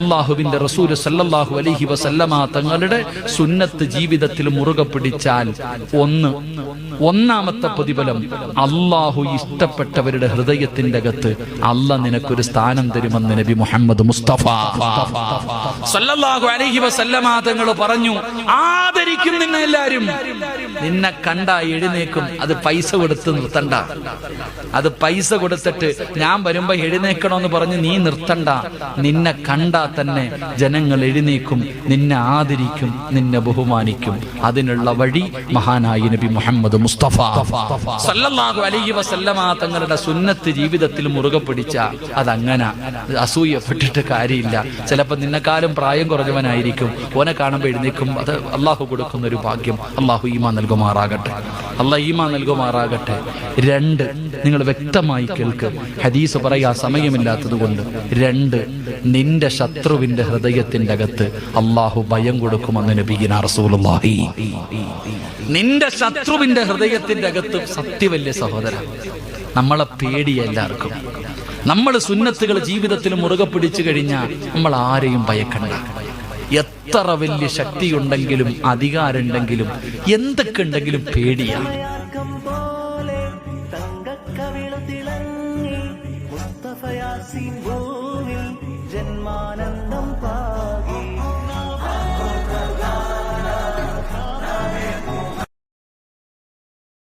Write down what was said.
അള്ളാഹുവിന്റെ റസൂൽ സല്ലല്ലാഹു അലൈഹി വസല്ലമ തങ്ങളുടെ സുന്നത്ത് ജീവിതത്തിൽ മുറുകെ പിടിച്ചാൽ ഒന്ന് ഒന്നാമത്തെ പ്രതിഫലം അള്ളാഹു ഇഷ്ടപ്പെട്ടവരുടെ ഹൃദയത്തിന്റെ അകത്ത് അല്ല നിനക്കൊരു സ്ഥാനം തരുമെന്ന് നബി മുഹമ്മദ് മുസ്തഫ. സല്ലല്ലാഹു അലൈഹി വസല്ലമ തങ്ങൾ പറഞ്ഞു ആദരിക്കും നിന്നെ എല്ലാരും. നിന്നെ കണ്ട എഴുന്നേക്കും അത് പൈസ കൊടുത്ത് നിർത്തണ്ട. അത് പൈസ കൊടുത്തിട്ട് ഞാൻ വരുമ്പോ എഴുന്നേക്കണമെന്ന് പറഞ്ഞ് നീ നിർത്തണ്ട. നിന്നെ കണ്ടാ തന്നെ ജനങ്ങൾ എഴുന്നേക്കും നിന്നെ ആദരിക്കും നിന്നെ ബഹുമാനിക്കും. അതിനുള്ള വഴി മഹാനായ നബി മുഹമ്മദ് മുസ്തഫ. സല്ലല്ലാഹു അലൈഹി വസല്ലമ തങ്ങളുടെ സുന്നത്ത് ജീവിതത്തിൽ മുറുകെ പിടിച്ച അതങ്ങനെ അസൂയപ്പെട്ടിട്ട് കാര്യമില്ല. ചിലപ്പോൾ നിന്നെക്കാലും പ്രായം കുറഞ്ഞവനായിരിക്കും. ഓനെ കാണുമ്പോൾ എഴുന്നേക്കും അത് അള്ളാഹു കൊടുക്കുന്ന ഒരു ഭാഗ്യം. അള്ളാഹു ഈമാ നൽകുമാറാകട്ടെ. അള്ളാഹ് ഈമാ നൽകുമാറാകട്ടെ. രണ്ട് നിങ്ങൾ വ്യക്തമായി കേൾക്കുക ഹദീസ് പറയാ സമയമില്ലാത്തത് കൊണ്ട് രണ്ട് നിന്റെ ശത്രുവിന്റെ ഹൃദയത്തിന്റെ അകത്ത് അള്ളാഹു ഭയം കൊടുക്കുമെന്ന് നബീന റസൂലുള്ളാഹി. നിന്റെ ശത്രുവിന്റെ ഹൃദയത്തിന്റെ അകത്ത് സത്യമല്ലേ സഹോദര നമ്മളെ പേടി എല്ലാവർക്കും. നമ്മൾ സുന്നത്തുകൾ ജീവിതത്തിൽ മുറുകെ പിടിച്ചു കഴിഞ്ഞാൽ നമ്മൾ ആരെയും ഭയക്കണ്ട. എത്ര വലിയ ശക്തിയുണ്ടെങ്കിലും അധികാരമുണ്ടെങ്കിലും എന്തൊക്കെ ഉണ്ടെങ്കിലും പേടിയാണ് പോലെ തങ്കക്കവിളു